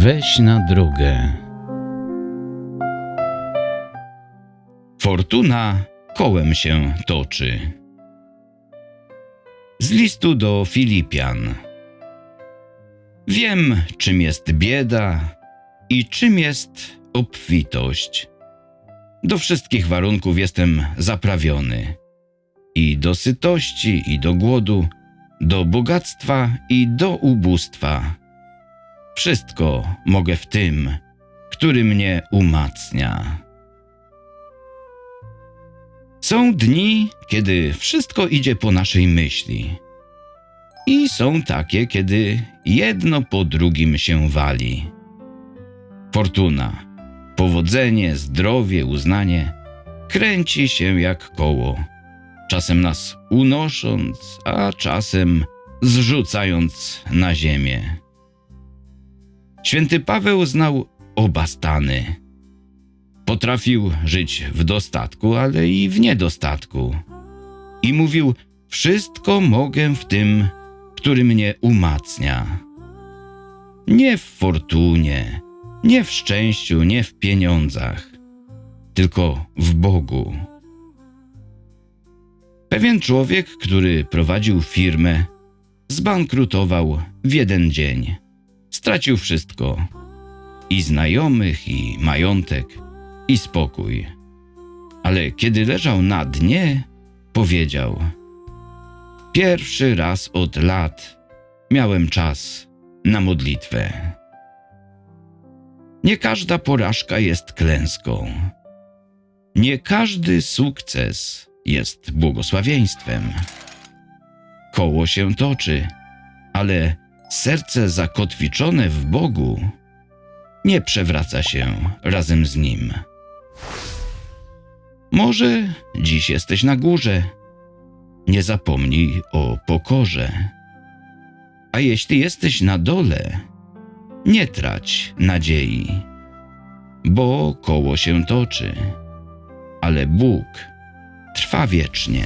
Weź na drogę. Fortuna kołem się toczy. Z listu do Filipian. Wiem, czym jest bieda i czym jest obfitość. Do wszystkich warunków jestem zaprawiony. I do sytości, i do głodu, do bogactwa, i do ubóstwa. Wszystko mogę w tym, który mnie umacnia. Są dni, kiedy wszystko idzie po naszej myśli. I są takie, kiedy jedno po drugim się wali. Fortuna, powodzenie, zdrowie, uznanie kręci się jak koło, czasem nas unosząc, a czasem zrzucając na ziemię. Święty Paweł znał oba stany. Potrafił żyć w dostatku, ale i w niedostatku. I mówił: Wszystko mogę w tym, który mnie umacnia. Nie w fortunie, nie w szczęściu, nie w pieniądzach, tylko w Bogu. Pewien człowiek, który prowadził firmę, zbankrutował w jeden dzień. Stracił wszystko: i znajomych, i majątek, i spokój. Ale kiedy leżał na dnie, powiedział: Pierwszy raz od lat miałem czas na modlitwę. Nie każda porażka jest klęską. Nie każdy sukces jest błogosławieństwem. Koło się toczy, ale serce zakotwiczone w Bogu nie przewraca się razem z Nim. Może dziś jesteś na górze. Nie zapomnij o pokorze. A jeśli jesteś na dole, nie trać nadziei, bo koło się toczy, ale Bóg trwa wiecznie.